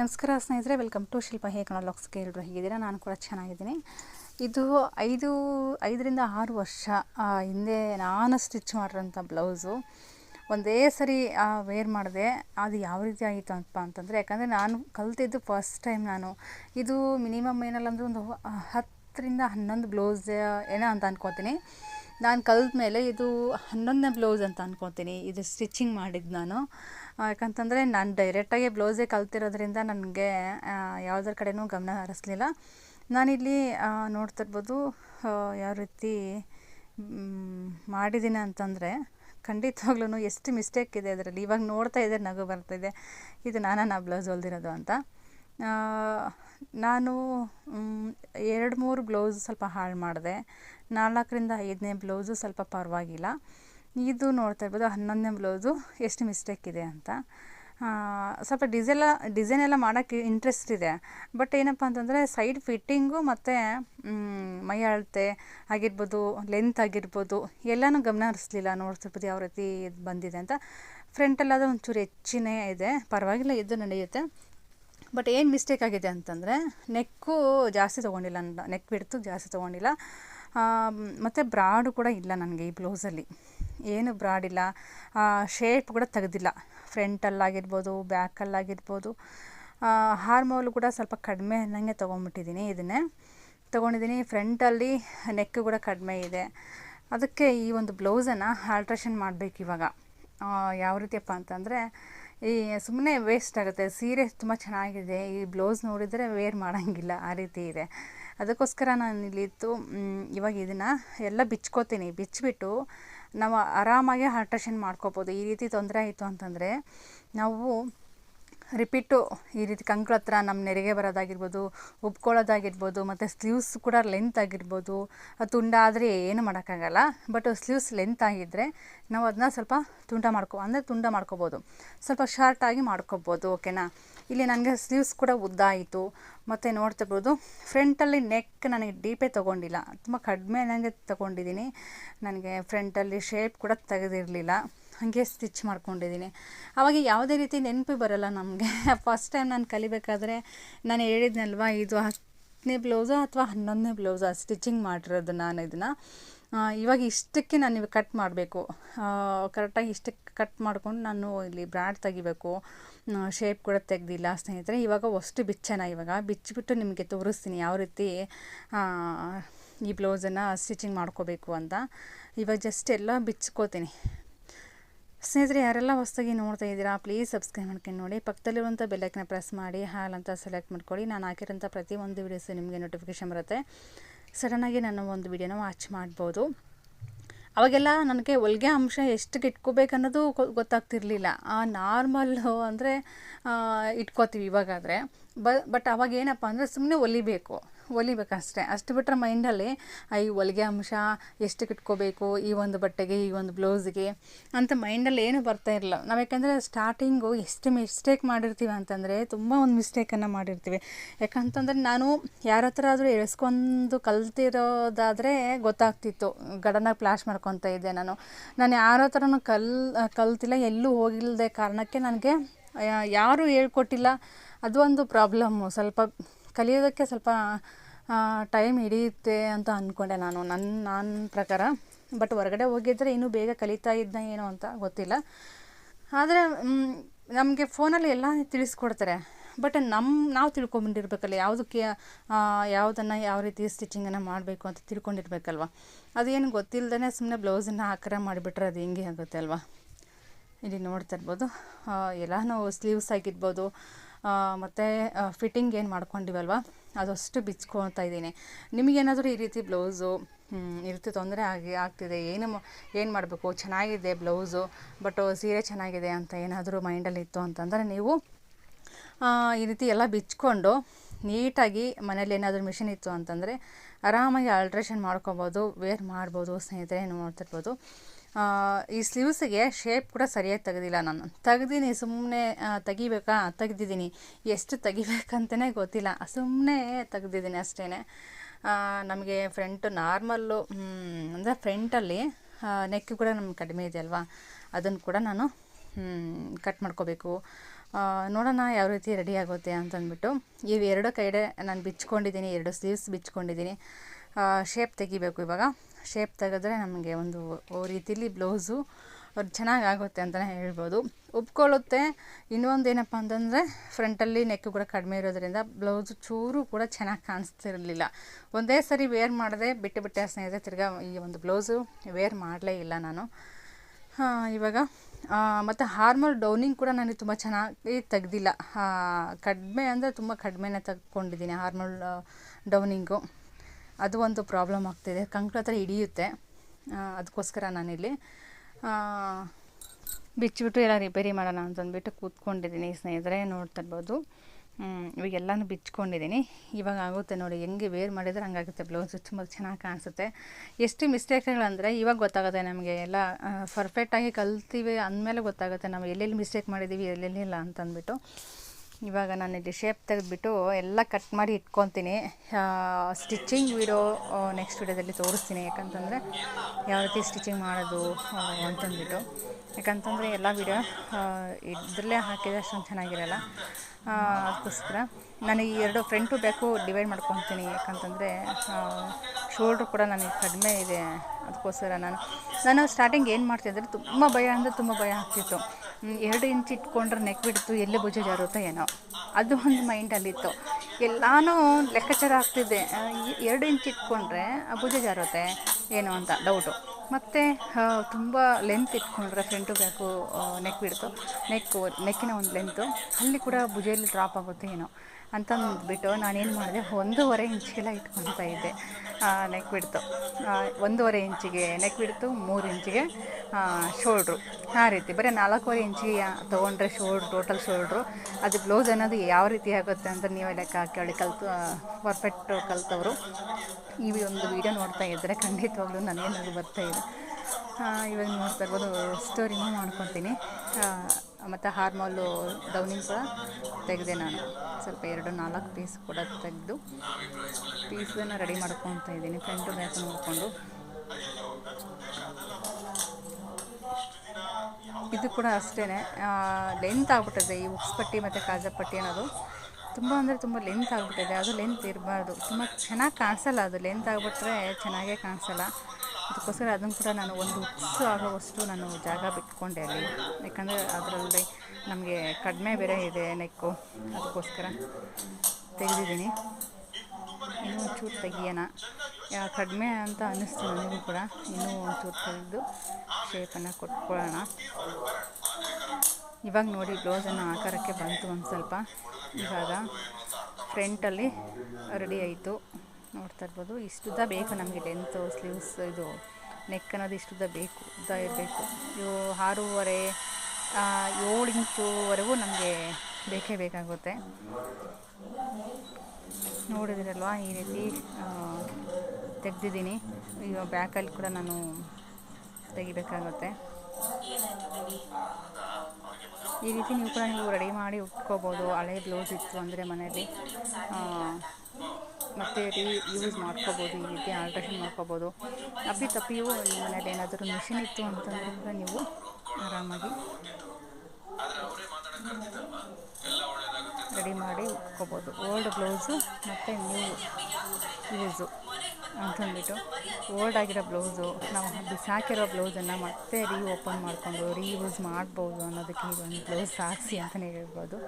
ನಮಸ್ಕಾರ ಸ್ನೇಹಿತರೆ welcome to ಶಿಲ್ಪ ಹೇಗೆ ಲಾಕ್ಸ್ಗೆ ಎಲ್ಲರೂ ಹೇಗಿದ್ದೀರಾ? ನಾನು ಕೂಡ ಚೆನ್ನಾಗಿದ್ದೀನಿ. ಇದು ಐದು, ಐದರಿಂದ ಆರು ವರ್ಷ ಹಿಂದೆ ನಾನು ಸ್ಟಿಚ್ ಮಾಡಿರೋಂಥ ಬ್ಲೌಸು ಒಂದೇ ಸರಿ ವೇರ್ ಮಾಡಿದೆ, ಅದು ಯಾವ ರೀತಿ ಆಯಿತು ಅಂತ ಅಂತಂದರೆ, ಯಾಕಂದರೆ ನಾನು ಕಲ್ತಿದ್ದು ಫಸ್ಟ್ ಟೈಮ್ ನಾನು. ಇದು ಮಿನಿಮಮ್ ಏನಲ್ಲ ಅಂದರೆ ಒಂದು ಹತ್ತರಿಂದ ಹನ್ನೊಂದು ಬ್ಲೌಸ್ ಏನೋ ಅಂತ ಅನ್ಕೋತೀನಿ. ನಾನು ಕಲ್ತ ಮೇಲೆ ಇದು ಹನ್ನೊಂದನೇ ಬ್ಲೌಸ್ ಅಂತ ಅನ್ಕೊತೀನಿ. ಇದು ಸ್ಟಿಚಿಂಗ್ ಮಾಡಿದ್ದು ನಾನು. ಯಾಕಂತಂದರೆ ನಾನು ಡೈರೆಕ್ಟಾಗಿ ಬ್ಲೌಸೇ ಕಲ್ತಿರೋದ್ರಿಂದ ನನಗೆ ಯಾವುದ್ರ ಕಡೆನೂ ಗಮನ ಹರಿಸ್ಲಿಲ್ಲ. ನಾನಿಲ್ಲಿ ನೋಡ್ತಿರ್ಬೋದು ಯಾವ ರೀತಿ ಮಾಡಿದ್ದೀನಿ ಅಂತಂದರೆ ಖಂಡಿತವಾಗ್ಲೂ ಎಷ್ಟು ಮಿಸ್ಟೇಕ್ ಇದೆ ಅದರಲ್ಲಿ. ಇವಾಗ ನೋಡ್ತಾ ಇದ್ದರೆ ನಗು ಬರ್ತಾಯಿದೆ ಇದು ನಾನು ನಾ ಬ್ಲೌಸ್ ಹೊಲ್ದಿರೋದು ಅಂತ. ನಾನು ಎರಡು ಮೂರು ಬ್ಲೌಸ್ ಸ್ವಲ್ಪ ಹಾಳು ಮಾಡಿದೆ. ನಾಲ್ಕರಿಂದ ಐದನೇ ಬ್ಲೌಸು ಸ್ವಲ್ಪ ಪರವಾಗಿಲ್ಲ. ಇದು ನೋಡ್ತಾ ಇರ್ಬೋದು, ಹನ್ನೊಂದನೇ ಬ್ಲೌಸು ಎಷ್ಟು ಮಿಸ್ಟೇಕ್ ಇದೆ ಅಂತ. ಸ್ವಲ್ಪ ಡಿಸೈಲ ಡಿಸೈನ್ ಎಲ್ಲ ಮಾಡೋಕ್ಕೆ ಇಂಟ್ರೆಸ್ಟ್ ಇದೆ. ಬಟ್ ಏನಪ್ಪ ಅಂತಂದರೆ ಸೈಡ್ ಫಿಟ್ಟಿಂಗು ಮತ್ತು ಮೈ ಅಳತೆ ಆಗಿರ್ಬೋದು ಲೆಂತ್ ಆಗಿರ್ಬೋದು, ಎಲ್ಲನೂ ಗಮನ ಹರಿಸ್ಲಿಲ್ಲ. ನೋಡ್ತಿರ್ಬೋದು ಯಾವ ರೀತಿ ಇದು ಬಂದಿದೆ ಅಂತ. ಫ್ರಂಟಲ್ಲಾದ್ರೆ ಒಂಚೂರು ಹೆಚ್ಚಿನೇ ಇದೆ. ಪರವಾಗಿಲ್ಲ, ಇದು ನಡೆಯುತ್ತೆ. ಬಟ್ ಏನು ಮಿಸ್ಟೇಕ್ ಆಗಿದೆ ಅಂತಂದರೆ ನೆಕ್ಕು ಜಾಸ್ತಿ ತೊಗೊಂಡಿಲ್ಲ ನೆಕ್ ಬಿಡ್ತು ಜಾಸ್ತಿ ತೊಗೊಂಡಿಲ್ಲ. ಮತ್ತು ಬ್ರಾಡು ಕೂಡ ಇಲ್ಲ ನನಗೆ ಈ ಬ್ಲೌಸಲ್ಲಿ ಏನು ಬ್ರಾಡಿಲ್ಲ ಶೇಪ್ ಕೂಡ ತೆಗೆದಿಲ್ಲ. ಫ್ರಂಟಲ್ಲಾಗಿರ್ಬೋದು ಬ್ಯಾಕಲ್ಲಾಗಿರ್ಬೋದು ಹಾರ್ಮೋಲು ಕೂಡ ಸ್ವಲ್ಪ ಕಡಿಮೆ ಅನ್ನಂಗೆ ತೊಗೊಂಬಿಟ್ಟಿದ್ದೀನಿ ಇದನ್ನೇ. ತೊಗೊಂಡಿದ್ದೀನಿ ಫ್ರಂಟಲ್ಲಿ ನೆಕ್ಕು ಕೂಡ ಕಡಿಮೆ ಇದೆ. ಅದಕ್ಕೆ ಈ ಒಂದು ಬ್ಲೌಸನ್ನು ಆಲ್ಟ್ರೇಷನ್ ಮಾಡಬೇಕು ಇವಾಗ. ಯಾವ ರೀತಿಯಪ್ಪ ಅಂತಂದರೆ ಈ ಸುಮ್ಮನೆ ವೇಸ್ಟ್ ಆಗುತ್ತೆ. ಸೀರೆ ತುಂಬ ಚೆನ್ನಾಗಿದೆ. ಈ ಬ್ಲೌಸ್ ನೋಡಿದರೆ ವೇರ್ ಮಾಡೋಂಗಿಲ್ಲ. ಆ ರೀತಿ ಇದೆ. ಅದಕ್ಕೋಸ್ಕರ ನಾನು ಇಲ್ಲಿತ್ತು ಇವಾಗ ಇದನ್ನು ಎಲ್ಲ ಬಿಚ್ಕೋತೀನಿ. ಬಿಚ್ಚಿಬಿಟ್ಟು ನಾವು ಆರಾಮಾಗಿ ಹಾರ್ಟ್ರೇಷನ್ ಮಾಡ್ಕೋಬೋದು. ಈ ರೀತಿ ತೊಂದರೆ ಆಯಿತು ಅಂತಂದರೆ ನಾವು ರಿಪೀಟು ಈ ರೀತಿ ಕಂಕ್ಳ ಹತ್ರ ನಮ್ಮ ನೆರಿಗೆ ಬರೋದಾಗಿರ್ಬೋದು, ಒಪ್ಕೊಳ್ಳೋದಾಗಿರ್ಬೋದು, ಮತ್ತು ಸ್ಲೀವ್ಸ್ ಕೂಡ ಲೆಂತ್ ಆಗಿರ್ಬೋದು. ಅದು ತುಂಡ ಆದರೆ ಏನು ಮಾಡೋಕ್ಕಾಗಲ್ಲ ಬಟ್ ಸ್ಲೀವ್ಸ್ ಲೆಂತ್ ಆಗಿದ್ದರೆ ನಾವು ಅದನ್ನ ಸ್ವಲ್ಪ ತುಂಡ ಮಾಡ್ಕೊ, ಅಂದರೆ ತುಂಡ ಮಾಡ್ಕೋಬೋದು. ಸ್ವಲ್ಪ ಶಾರ್ಟಾಗಿ ಮಾಡ್ಕೋಬೋದು ಓಕೆನಾ ಇಲ್ಲಿ ನನಗೆ ಸ್ಲೀವ್ಸ್ ಕೂಡ ಉದ್ದ ಆಯಿತು ಮತ್ತು ನೋಡ್ತಿರ್ಬೋದು ಫ್ರಂಟಲ್ಲಿ ನೆಕ್ ನನಗೆ ಡೀಪೇ ತೊಗೊಂಡಿಲ್ಲ. ತುಂಬ ಕಡಿಮೆ ನನಗೆ ತೊಗೊಂಡಿದ್ದೀನಿ. ನನಗೆ ಫ್ರಂಟಲ್ಲಿ ಶೇಪ್ ಕೂಡ ತೆಗೆದಿರಲಿಲ್ಲ. ಹಾಗೆ ಸ್ಟಿಚ್ ಮಾಡ್ಕೊಂಡಿದ್ದೀನಿ. ಅವಾಗ ಯಾವುದೇ ರೀತಿ ನೆನಪು ಬರಲ್ಲ ನಮಗೆ. ಫಸ್ಟ್ ಟೈಮ್ ನಾನು ಕಲಿಬೇಕಾದ್ರೆ ನಾನು ಹೇಳಿದ್ನಲ್ವ, ಇದು ಹತ್ತನೇ ಬ್ಲೌಸಾ ಅಥವಾ ಹನ್ನೊಂದನೇ ಬ್ಲೌಸಾ ಸ್ಟಿಚಿಂಗ್ ಮಾಡಿರೋದು ನಾನು ಇದನ್ನು. ಇವಾಗ ಇಷ್ಟಕ್ಕೆ ನಾನು ಇವಾಗ ಕಟ್ ಮಾಡಬೇಕು. ಕರೆಕ್ಟಾಗಿ ಇಷ್ಟಕ್ಕೆ ಕಟ್ ಮಾಡ್ಕೊಂಡು ನಾನು ಇಲ್ಲಿ ಬ್ರ್ಯಾಂಡ್ ತೆಗಿಬೇಕು. ಶೇಪ್ ಕೂಡ ತೆಗ್ದಿಲ್ಲ ಸ್ನೇಹಿತರೆ. ಇವಾಗ ಅಷ್ಟು ಬಿಚ್ಚೋಣ ಇವಾಗ. ಬಿಚ್ಚಿಬಿಟ್ಟು ನಿಮಗೆ ತೋರಿಸ್ತೀನಿ ಯಾವ ರೀತಿ ಈ ಬ್ಲೌಸನ್ನು ಸ್ಟಿಚಿಂಗ್ ಮಾಡ್ಕೋಬೇಕು ಅಂತ. ಇವಾಗ ಜಸ್ಟ್ ಎಲ್ಲ ಬಿಚ್ಕೋತೀನಿ. ಸ್ನೇಹಿತರೆ, ಯಾರೆಲ್ಲ ಹೊಸದಾಗಿ ನೋಡ್ತಾ ಇದ್ದೀರಾ ಪ್ಲೀಸ್ ಸಬ್ಸ್ಕ್ರೈಬ್ ಮಾಡ್ಕೊಂಡು ನೋಡಿ. ಪಕ್ಕದಲ್ಲಿರುವಂಥ ಬೆಲ್ಲೈಕನ್ನ ಪ್ರೆಸ್ ಮಾಡಿ, ಹಾಲ್ ಅಂತ ಸೆಲೆಕ್ಟ್ ಮಾಡ್ಕೊಳ್ಳಿ. ನಾನು ಹಾಕಿರೋಂಥ ಪ್ರತಿಯೊಂದು ವೀಡಿಯೋಸು ನಿಮಗೆ ನೋಟಿಫಿಕೇಷನ್ ಬರುತ್ತೆ. ಸಡನ್ನಾಗಿ ನಾನು ಒಂದು ವಿಡಿಯೋನ ವಾಚ್ ಮಾಡ್ಬೋದು. ಅವಾಗೆಲ್ಲ ನನಗೆ ಹೊಲಿಗೆ ಅಂಶ ಎಷ್ಟಕ್ಕೆ ಇಟ್ಕೋಬೇಕನ್ನೋದು ಗೊತ್ತಾಗ್ತಿರಲಿಲ್ಲ. ನಾರ್ಮಲ್ಲು ಅಂದರೆ ಇಟ್ಕೋತೀವಿ ಇವಾಗಾದರೆ. ಬ, ಬಟ್ ಅವಾಗ ಏನಪ್ಪ ಅಂದರೆ ಸುಮ್ಮನೆ ಹೊಲಿಬೇಕು. ಹೊಲಿಬೇಕಷ್ಟೇ ಅಷ್ಟು ಬಿಟ್ಟರೆ ಮೈಂಡಲ್ಲಿ ಈ ಹೊಲಿಗೆ ಅಂಶ ಎಷ್ಟಕ್ಕೆ ಇಟ್ಕೋಬೇಕು ಈ ಒಂದು ಬಟ್ಟೆಗೆ, ಈ ಒಂದು ಬ್ಲೌಸ್ಗೆ? ಅಂತ ಮೈಂಡಲ್ಲಿ ಏನು ಬರ್ತಾ ಇರಲಿಲ್ಲ ನಾವು ಯಾಕೆಂದರೆ ಸ್ಟಾರ್ಟಿಂಗು ಎಷ್ಟು ಮಿಸ್ಟೇಕ್ ಮಾಡಿರ್ತೀವಿ ಅಂತಂದರೆ ತುಂಬ ಒಂದು ಮಿಸ್ಟೇಕನ್ನು ಮಾಡಿರ್ತೀವಿ. ಯಾಕಂತಂದರೆ ನಾನು ಯಾರ ಹತ್ರ ಆದರೂ ಎಳ್ಸ್ಕೊಂಡು ಕಲ್ತಿರೋದಾದರೆ ಗೊತ್ತಾಗ್ತಿತ್ತು. ಗಡನಾಗಿ ಫ್ಲಾಶ್ ಮಾಡ್ಕೊತಾ ಇದ್ದೆ ನಾನು. ನಾನು ಯಾರ ಹತ್ರನೂ ಕಲ್, ಕಲ್ತಿಲ್ಲ, ಎಲ್ಲೂ ಹೋಗಿಲ್ಲದೆ ಕಾರಣಕ್ಕೆ ನನಗೆ ಯಾರೂ ಹೇಳ್ಕೊಟ್ಟಿಲ್ಲ. ಅದು ಒಂದು ಪ್ರಾಬ್ಲಮ್ಮು. ಸ್ವಲ್ಪ ಕಲಿಯೋದಕ್ಕೆ ಸ್ವಲ್ಪ ಟೈಮ್ ಹಿಡಿಯುತ್ತೆ ಅಂತ ಅಂದ್ಕೊಂಡೆ ನಾನು ನನ್ನ ನನ್ನ ಪ್ರಕಾರ. ಬಟ್ ಹೊರಗಡೆ ಹೋಗಿದ್ದರೆ ಇನ್ನೂ ಬೇಗ ಕಲಿತಾ ಇದ್ದ ಏನೋ ಅಂತ ಗೊತ್ತಿಲ್ಲ. ಆದರೆ ನಮಗೆ ಫೋನಲ್ಲಿ ಎಲ್ಲ ತಿಳಿಸ್ಕೊಡ್ತಾರೆ. ಬಟ್ ನಮ್ಮ ನಾವು ತಿಳ್ಕೊಂಬಿಟ್ಟಿರ್ಬೇಕಲ್ಲ ಯಾವುದಕ್ಕೆ ಯಾವುದನ್ನು ಯಾವ ರೀತಿ ಸ್ಟಿಚಿಂಗನ್ನು ಮಾಡಬೇಕು ಅಂತ ತಿಳ್ಕೊಂಡಿರ್ಬೇಕಲ್ವ? ಅದೇನು ಗೊತ್ತಿಲ್ಲದೇ ಸುಮ್ಮನೆ ಬ್ಲೌಸನ್ನು ಆಕಾರ ಮಾಡಿಬಿಟ್ರೆ ಅದು ಹೆಂಗೆ ಆಗುತ್ತೆ ಅಲ್ವಾ? ಇಲ್ಲಿ ನೋಡ್ತಾ ಇರ್ಬೋದು. ಎಲ್ಲ ನಾವು ಸ್ಲೀವ್ಸ್ ಆಗಿರ್ಬೋದು. ಮತ್ತು ಫಿಟ್ಟಿಂಗ್ ಏನು ಮಾಡ್ಕೊಂಡಿವಲ್ವ? ಅದಷ್ಟು ಬಿಚ್ಕೊಳ್ತಾ ಇದ್ದೀನಿ. ನಿಮಗೇನಾದರೂ ಈ ರೀತಿ ಬ್ಲೌಸು ಈ ರೀತಿ ತೊಂದರೆ ಆಗಿ, ಆಗ್ತಿದೆ, ಏನು ಏನು ಮಾಡಬೇಕು? ಚೆನ್ನಾಗಿದೆ ಬ್ಲೌಸು, ಬಟ್ ಸೀರೆ ಚೆನ್ನಾಗಿದೆ ಅಂತ ಏನಾದರೂ ಮೈಂಡಲ್ಲಿ ಇತ್ತು ಅಂತಂದರೆ ನೀವು ಈ ರೀತಿ ಎಲ್ಲ ಬಿಚ್ಕೊಂಡು ನೀಟಾಗಿ ಮನೇಲಿ ಏನಾದರೂ ಮಿಷಿನ್ ಇತ್ತು ಅಂತಂದರೆ ಆರಾಮಾಗಿ ಆಲ್ಟ್ರೇಷನ್ ಮಾಡ್ಕೊಬೋದು ವೇರ್ ಮಾಡ್ಬೋದು, ಸ್ನೇಹಿತರೆ ನೋಡ್ತಿರ್ಬೋದು ಈ ಸ್ಲೀವ್ಸಿಗೆ ಶೇಪ್ ಕೂಡ ಸರಿಯಾಗಿ ತೆಗೆದಿಲ್ಲ ನಾನು. ತೆಗ್ದೀನಿ ಸುಮ್ಮನೆ ತೆಗಿಬೇಕಾ? ತೆಗ್ದಿದ್ದೀನಿ ಎಷ್ಟು ತೆಗಿಬೇಕಂತಲೇ ಗೊತ್ತಿಲ್ಲ. ಸುಮ್ಮನೆ ತೆಗ್ದಿದ್ದೀನಿ ಅಷ್ಟೇ ನಮಗೆ ಫ್ರಂಟು ನಾರ್ಮಲ್ಲು ಅಂದರೆ ಫ್ರಂಟಲ್ಲಿ ನೆಕ್ ಕೂಡ ನಮ್ಗೆ ಕಡಿಮೆ ಇದೆ ಅಲ್ವಾ? ಅದನ್ನು ಕೂಡ ನಾನು ಕಟ್ ಮಾಡ್ಕೋಬೇಕು. ನೋಡೋಣ ಯಾವ ರೀತಿ ರೆಡಿ ಆಗುತ್ತೆ ಅಂತಂದ್ಬಿಟ್ಟು. ಇವು ಎರಡು ಕೈಡೆ ನಾನು ಬಿಚ್ಕೊಂಡಿದ್ದೀನಿ ಎರಡು ಸ್ಲೀವ್ಸ್ ಬಿಚ್ಕೊಂಡಿದ್ದೀನಿ ಶೇಪ್ ತೆಗಿಬೇಕು ಇವಾಗ. ಶೇಪ್ ತೆಗೆದ್ರೆ ನಮಗೆ ಒಂದು ರೀತಿಲಿ ಬ್ಲೌಸು ಅವ್ರು ಚೆನ್ನಾಗಿ ಆಗುತ್ತೆ ಅಂತಲೇ ಹೇಳ್ಬೋದು. ಒಪ್ಕೊಳ್ಳುತ್ತೆ ಇನ್ನೊಂದು ಏನಪ್ಪ ಅಂತಂದರೆ ಫ್ರಂಟಲ್ಲಿ ನೆಕ್ಕು ಕೂಡ ಕಡಿಮೆ ಇರೋದ್ರಿಂದ ಬ್ಲೌಸು ಚೂರು ಕೂಡ ಚೆನ್ನಾಗಿ ಕಾಣಿಸ್ತಿರಲಿಲ್ಲ. ಒಂದೇ ಸರಿ ವೇರ್ ಮಾಡಿದೆ ಬಿಟ್ಟು ಬಿಟ್ಟೆ ಸ್ನೇಹಿತರೆ ತಿರ್ಗಾ ಈ ಒಂದು ಬ್ಲೌಸು ವೇರ್ ಮಾಡಲೇ ಇಲ್ಲ ನಾನು. ಇವಾಗ ಮತ್ತು ಹಾರ್ಮಲ್ ಡೌನಿಂಗ್ ಕೂಡ ನನಗೆ ತುಂಬ ಚೆನ್ನಾಗಿ ತೆಗ್ದಿಲ್ಲ. ಕಡಿಮೆ ಅಂದರೆ ತುಂಬ ಕಡಿಮೆನೇ ತಗೊಂಡಿದ್ದೀನಿ ಹಾರ್ಮಲ್ ಡೌನಿಂಗು ಅದು ಒಂದು ಪ್ರಾಬ್ಲಮ್ ಆಗ್ತಿದೆ. ಕಂಕ್ಳು ಹತ್ರ ಹಿಡಿಯುತ್ತೆ. ಅದಕ್ಕೋಸ್ಕರ ನಾನಿಲ್ಲಿ ಬಿಚ್ಚಿಬಿಟ್ಟು ಎಲ್ಲ ರಿಪೇರಿ ಮಾಡೋಣ ಅಂತಂದ್ಬಿಟ್ಟು ಕೂತ್ಕೊಂಡಿದ್ದೀನಿ ಸ್ನೇಹಿತರೆ ನೋಡ್ತಾ ಇರ್ಬೋದು. ಹ್ಮ್, ಇವಾಗೆಲ್ಲನೂ ಬಿಚ್ಕೊಂಡಿದ್ದೀನಿ. ಇವಾಗ ಆಗುತ್ತೆ ನೋಡಿ ಹೆಂಗೆ ವೇರ್ ಮಾಡಿದ್ರೆ ಹಂಗಾಗುತ್ತೆ ಬ್ಲೌಸು ತುಂಬ ಚೆನ್ನಾಗಿ ಕಾಣಿಸುತ್ತೆ. ಎಷ್ಟು ಮಿಸ್ಟೇಕ್ಗಳಂದರೆ ಇವಾಗ ಗೊತ್ತಾಗುತ್ತೆ ನಮಗೆ ಎಲ್ಲ ಪರ್ಫೆಕ್ಟಾಗಿ ಕಲ್ತೀವಿ ಅಂದಮೇಲೆ ಗೊತ್ತಾಗುತ್ತೆ ನಾವು ಎಲ್ಲೆಲ್ಲಿ ಮಿಸ್ಟೇಕ್ ಮಾಡಿದ್ದೀವಿ ಎಲ್ಲೆಲ್ಲಿಲ್ಲ ಅಂತಂದ್ಬಿಟ್ಟು. ಇವಾಗ ನಾನು ಇಲ್ಲಿ ಶೇಪ್ ತೆಗೆದ್ಬಿಟ್ಟು ಎಲ್ಲ ಕಟ್ ಮಾಡಿ ಇಟ್ಕೊತೀನಿ. ಸ್ಟಿಚಿಂಗ್ ವೀಡಿಯೋ ನೆಕ್ಸ್ಟ್ ವಿಡಿಯೋದಲ್ಲಿ ತೋರಿಸ್ತೀನಿ. ಯಾಕಂತಂದರೆ ಯಾವ ರೀತಿ ಸ್ಟಿಚಿಂಗ್ ಮಾಡೋದು ಅಂತಂದ್ಬಿಟ್ಟು. ಯಾಕಂತಂದರೆ ಎಲ್ಲ ವೀಡಿಯೋ ಇದರಲ್ಲೇ ಹಾಕಿದ್ರೆ ಅಷ್ಟೊಂದು ಚೆನ್ನಾಗಿರಲ್ಲ. ಅದಕ್ಕೋಸ್ಕರ ನಾನು ಈ ಎರಡು ಫ್ರಂಟು ಬ್ಯಾಕು ಡಿವೈಡ್ ಮಾಡ್ಕೊತೀನಿ. ಯಾಕಂತಂದರೆ ಶೋಲ್ಡ್ರ್ ಕೂಡ ನನಗೆ ಕಡಿಮೆ ಇದೆ. ಅದಕ್ಕೋಸ್ಕರ ನಾನು ನಾನು ಸ್ಟಾರ್ಟಿಂಗ್ ಏನು ಮಾಡ್ತಿದ್ದರೆ ತುಂಬ ಭಯ ಅಂದರೆ ತುಂಬ ಭಯ ಆಗ್ತಿತ್ತು. ಎರಡು ಇಂಚ್ ಇಟ್ಕೊಂಡ್ರೆ ನೆಕ್ ಬಿಡ್ತು, ಎಲ್ಲಿ ಭುಜ ಜಾರುತ್ತೋ ಏನೋ. ಅದು ಒಂದು ಮೈಂಡಲ್ಲಿತ್ತು ಎಲ್ಲನೂ ಲೆಕ್ಕಾಚಾರ ಆಗ್ತಿದ್ದೆ ಎರಡು ಇಂಚ್ ಇಟ್ಕೊಂಡ್ರೆ ಭುಜ ಜಾರುತ್ತೆ ಏನೋ ಅಂತ ಡೌಟು ಮತ್ತು ತುಂಬ ಲೆಂತ್ ಇಟ್ಕೊಂಡ್ರೆ ಫ್ರೆಂಟು ಬ್ಯಾಕು ನೆಕ್ ಬಿಡ್ತು. ನೆಕ್ಕು ನೆಕ್ಕಿನ ಒಂದು ಲೆಂತು ಅಲ್ಲಿ ಕೂಡ ಭುಜೆಯಲ್ಲಿ ಡ್ರಾಪ್ ಆಗುತ್ತೆ ಏನೋ. ಅಂತಂದ್ಬಿಟ್ಟು ನಾನೇನು ಮಾಡಿದೆ ಒಂದೂವರೆ ಇಂಚಿಗೆಲ್ಲ ಇಟ್ಕೊತಾ ಇದ್ದೆ. ನೆಕ್ ಬಿಡ್ತು ಒಂದೂವರೆ ಇಂಚಿಗೆ ನೆಕ್ ಬಿಡ್ತು ಮೂರು ಇಂಚಿಗೆ ಶೋಲ್ಡ್ರು ಆ ರೀತಿ. ಬರೀ ನಾಲ್ಕೂವರೆ ಇಂಚಿಗೆ ತೊಗೊಂಡ್ರೆ ಶೋಲ್ಡ್ ಟೋಟಲ್ ಶೋಲ್ಡ್ರು ಅದು ಬ್ಲೌಸ್ ಅನ್ನೋದು ಯಾವ ರೀತಿ ಆಗುತ್ತೆ ಅಂತ ನೀವು ಲೆಕ್ಕ ಹಾಕಿ ಕಲ್ತು ಪರ್ಫೆಕ್ಟ್ ಕಲ್ತವರು. ಈ ಒಂದು ವಿಡಿಯೋ ನೋಡ್ತಾ ಇದ್ದರೆ ಖಂಡಿತವಾಗ್ಲೂ ನನಗೇನಾದ್ರು ಬರ್ತಾ ಇದೆ. ಆ, ಇವಾಗ ನೋಡ್ತಾ ಇರ್ಬೋದು ಸ್ಟೋರಿನೂ ಮಾಡ್ಕೊತೀನಿ. ಮತ್ತು ಹಾರ್ಮೋಲು ಡೌನಿಂಗ್ ಕೂಡ ತೆಗೆದೆ ನಾನು. ಸ್ವಲ್ಪ ಎರಡು ನಾಲ್ಕು ಪೀಸ್ ಕೂಡ ತೆಗೆದು ಪೀಸನ್ನು ರೆಡಿ ಮಾಡ್ಕೊತಾ ಇದ್ದೀನಿ. ಫ್ರೆಂಟು ಬ್ಯಾಕ್ ನೋಡಿಕೊಂಡು. ಇದು ಕೂಡ ಅಷ್ಟೇ ಲೆಂತ್ ಆಗ್ಬಿಟ್ಟಿದೆ. ಈ ಉಕ್ಸ್ ಪಟ್ಟಿ ಮತ್ತು ಕಾಜಾ ಪಟ್ಟಿ ಅನ್ನೋದು. ತುಂಬ ಅಂದರೆ ತುಂಬ ಲೆಂತ್ ಆಗಿಬಿಟ್ಟಿದೆ. ಅದು ಲೆಂತ್ ಇರಬಾರ್ದು. ತುಂಬ ಚೆನ್ನಾಗಿ ಕಾಣಿಸಲ್ಲ ಅದು. ಲೆಂತ್ ಆಗಿಬಿಟ್ರೆ ಚೆನ್ನಾಗೇ ಕಾಣಿಸಲ್ಲ. ಅದಕ್ಕೋಸ್ಕರ ಅದನ್ನು ಕೂಡ ನಾನು ಒಂದು ಹುಚ್ಚು ಆಗೋವಷ್ಟು ನಾನು ಜಾಗ ಬಿಟ್ಕೊಂಡೆ ಅಲ್ಲಿ. ಯಾಕಂದರೆ ಅದರಲ್ಲಿ ನಮಗೆ ಕಡಿಮೆ ಬೇರೆ ಇದೆ ನೆಕ್ಕು ಅದಕ್ಕೋಸ್ಕರ ತೆಗೆದಿದ್ದೀನಿ. ಇನ್ನೂ ಒಂಚೂರು ತೆಗಿಯೋಣ. ಯಾ- ಕಡಿಮೆ ಅಂತ ಅನ್ನಿಸ್ತು ನನಗೂ ಕೂಡ. ಇನ್ನೂ ಒಂಚೂರು ತೆಗೆದು ಶೇಪನ್ನು ಕೊಟ್ಕೊಳ್ಳೋಣ. ಇವಾಗ ನೋಡಿ ಬ್ಲೌಸನ್ನು ಆಕಾರಕ್ಕೆ ಬಂತು ಒಂದು ಸ್ವಲ್ಪ. ಇವಾಗ ಫ್ರಂಟಲ್ಲಿ ರೆಡಿ ಆಯಿತು. ನೋಡ್ತಾ ಇರ್ಬೋದು. ಇಷ್ಟುದ್ದ ಬೇಕು ನಮಗೆ. ಲೆಂತ್ ಸ್ಲೀವ್ಸ್ ಇದು ನೆಕ್ ಅನ್ನೋದು ಇಷ್ಟುದ್ದ ಬೇಕು ಉದ್ದ ಇರಬೇಕು. ಇವು ಆರೂವರೆ ಏಳು ಇಂಚುವರೆಗೂ ನಮಗೆ ಬೇಕೇ ಬೇಕಾಗುತ್ತೆ. ನೋಡಿದಿರಲ್ವಾ? ಈ ರೀತಿ ತೆಗ್ದಿದ್ದೀನಿ. ಈಗ ಬ್ಯಾಕಲ್ಲಿ ಕೂಡ ನಾನು ತೆಗಿಬೇಕಾಗುತ್ತೆ. ಈ ರೀತಿ ನೀವು ಕೂಡ ನೀವು ರೆಡಿ ಮಾಡಿ ಉಟ್ಕೋಬೋದು. ಹಳೆ ಬ್ಲೌಸ್ ಇತ್ತು ಅಂದರೆ ಮನೇಲಿ ಆ, ಮತ್ತೆ ರೀ ಯೂಸ್ ಮಾಡ್ಕೋಬೋದು ಈ ರೀತಿ ಆಲ್ಟ್ರೇಷನ್ ಮಾಡ್ಕೋಬೋದು. ಅಪ್ಪಿ ತಪ್ಪಿಯೂ ನಿಮ್ಮ ಮನೇಲಿ ಏನಾದರೂ ಮಿಷಿನ್ ಇತ್ತು ಅಂತಂದ್ರೆ ಕೂಡ ನೀವು ಆರಾಮಾಗಿ ರೆಡಿ ಮಾಡಿ ಉಟ್ಕೋಬೋದು. ಓಲ್ಡ್ ಬ್ಲೌಸು ಮತ್ತು ನ್ಯೂ ಯೂಸು ಅಂತಂದ್ಬಿಟ್ಟು ಓಲ್ಡ್ ಆಗಿರೋ ಬ್ಲೌಸು ನಾವು ಬಿಸಾಕಿರೋ ಬ್ಲೌಸನ್ನು ಮತ್ತೆ ರೀ ಓಪನ್ ಮಾಡಿಕೊಂಡು ರೀಯೂಸ್ ಮಾಡ್ಬೋದು ಅನ್ನೋದಕ್ಕೆ ಒಂದು ಬ್ಲೌಸ್ ಸಾಕ್ಸಿ ಅಂತಲೇ ಹೇಳ್ಬೋದು.